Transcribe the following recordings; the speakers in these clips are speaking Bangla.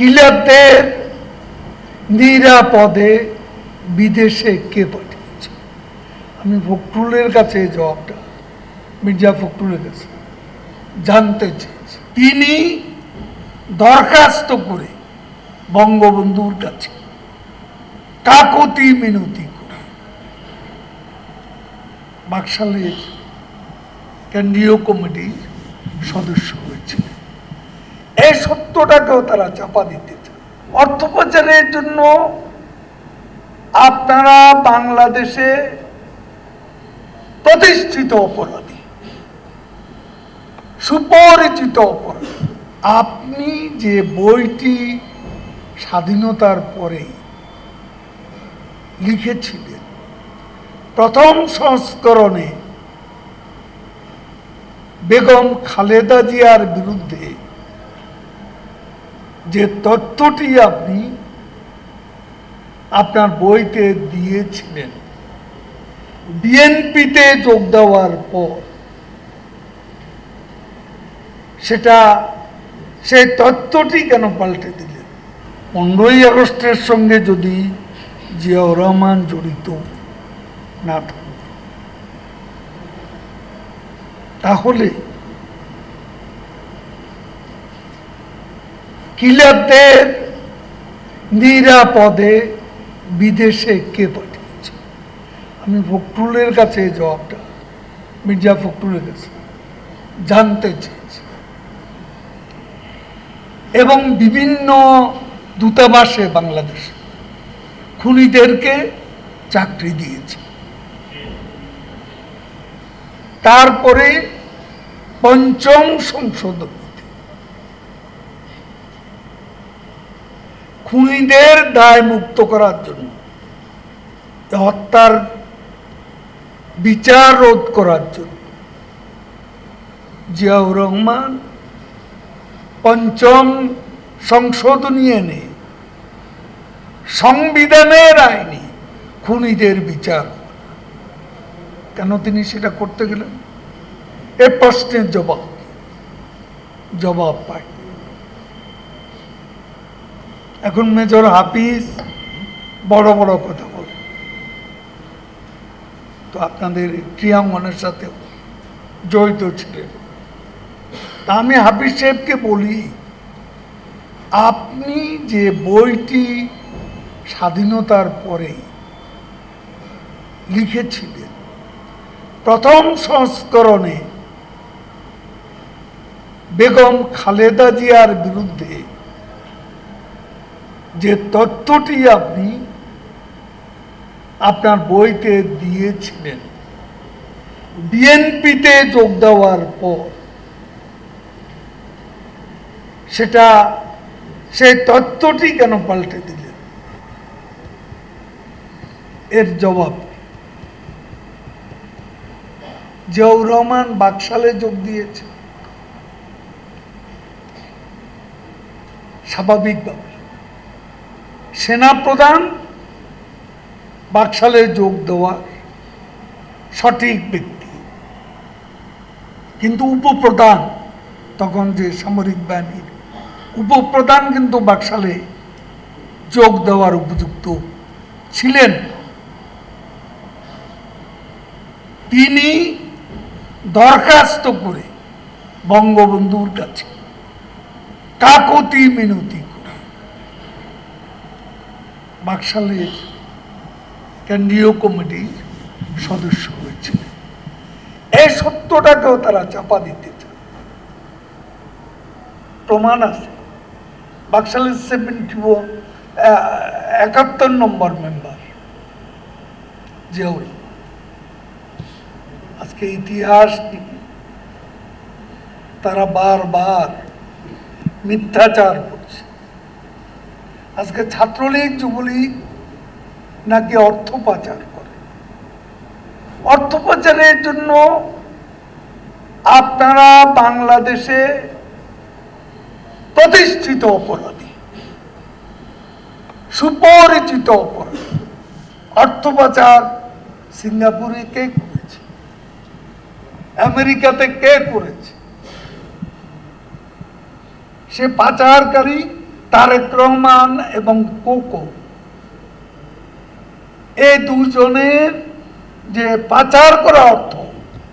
কিলারদের নিরাপদে বিদেশে কে পাঠিয়েছে? আমি ফখরুলের কাছে জবাবটা, মির্জা ফখরুলের কাছে জানতে চেয়েছি। তিনি দরখাস্ত করে বঙ্গবন্ধুর কাছে কাকতি মিনতি করে বাকশালের কেন্দ্রীয় কমিটির সদস্য হয়েছিলেন। সত্যটাকেও তারা চাপা দিতে অর্থ জন্য আপনারা বাংলাদেশে প্রতিষ্ঠিত অপরাধী, সুপরিচিত অপরাধী। আপনি যে বইটি স্বাধীনতার পরে লিখেছিলেন, প্রথম সংস্করণে বেগম খালেদা জিয়ার বিরুদ্ধে যে তথ্যটি আপনি আপনার বইতে দিয়েছিলেন। বিএনপিতে যোগ দেওয়ার পর সেটা সেই তথ্যটি কেন পাল্টে দিলেন? পনেরোই আগস্টের সঙ্গে যদি জিয়াউর রহমান জড়িত না থাকত তাহলে কিলারদের নিরাপদে বিদেশে কে পাঠিয়েছে? আমি ফখরুলের কাছে জবাবটা, মির্জা ফখরুলের কাছে জানতে চেয়েছি। এবং বিভিন্ন দূতাবাসে বাংলাদেশে খুনিদেরকে চাকরি দিয়েছে। তারপরে পঞ্চম সংশোধনীতে খুনিদের দায় মুক্ত করার জন্য হত্যার বিচার রোধ করার জন্য জিয়াউর রহমান পঞ্চম সংশোধনী এনে সংবিধানের আইনে খুনিদের বিচার কেন তিনি সেটা করতে গেলেন? এ প্রশ্নের জবাব জবাব পাই এখন মেজর হাফিজ বড় বড় কথা বলে। তো আপনাদের ক্রিয়াঙ্গনের সাথে জড়িত ছিলেন। তা আমি হাফিজ সাহেবকে বলি, আপনি যে বইটি স্বাধীনতার পরে লিখেছিলেন, প্রথম সংস্করণে বেগম খালেদা জিয়ার বিরুদ্ধে যে তথ্যটি আপনি আপনার বইতে দিয়েছিলেন, বিএনপিতে যোগ দেওয়ার পর, সেটা সেই তথ্যটি কেন পাল্টে দিলেন? এর জবাব? জিয়াউর রহমান বাকশালে যোগ দিয়েছে স্বাভাবিকভাবে। সেনাপ্রধান বাকশালে যোগ দেওয়া সঠিক ব্যক্তি। কিন্তু উপপ্রধান, তখন যে সামরিক বাহিনীর উপপ্রধান কিন্তু বাকশালে যোগ দেওয়ার উপযুক্ত ছিলেন। তিনি দরখাস্ত করে বঙ্গবন্ধুর কাছে কাকতি মিনতি বাকশালের কেন্দ্রীয় কমিটির সদস্য হয়েছিলেন এই সত্যটাকেও তারা চাপা দিতে চান প্রমাণ আছে। বাকশালের সেভেন্টি একাত্তর নম্বর মেম্বার রহমান। আজকে ইতিহাস তারা বারবার মিথ্যাচার করছে। আজকে ছাত্রলীগ, যুবলীগ নাকি অর্থ পাচার করে? অর্থ পাচারের জন্য আপনারা বাংলাদেশে প্রতিষ্ঠিত অপরাধী, সুপরিচিত অপরাধী। অর্থ পাচার সিঙ্গাপুরে কে করেছে? আমেরিকাতে কে করেছে? সে পাচারকারী তারেক রহমান এবং কোকো। এই দুজনের যে পাচার করা অর্থ,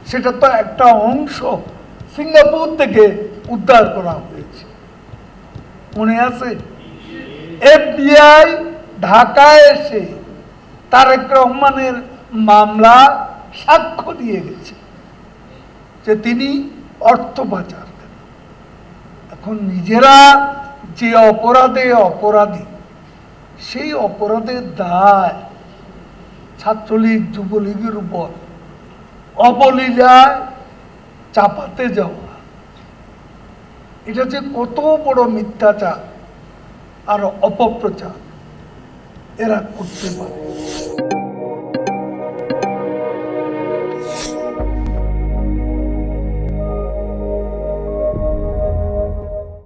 সেটা তো একটা অংশ সিঙ্গাপুর থেকে উদ্ধার করা হয়েছে। মনে আছে? এফবিআই ঢাকায় এসে তারেক রহমানের মামলা সাক্ষ্য দিয়ে গেছে যে তিনি অর্থ পাচার। এখন নিজেরা যে অপরাধে অপরাধী, সেই অপরাধের দায় ছাত্রলীগ, যুবলীগের উপর অবলীলায় চাপাতে যাওয়া। এটা যে কত বড় মিথ্যাচার আর অপপ্রচার এরা করতে পারে।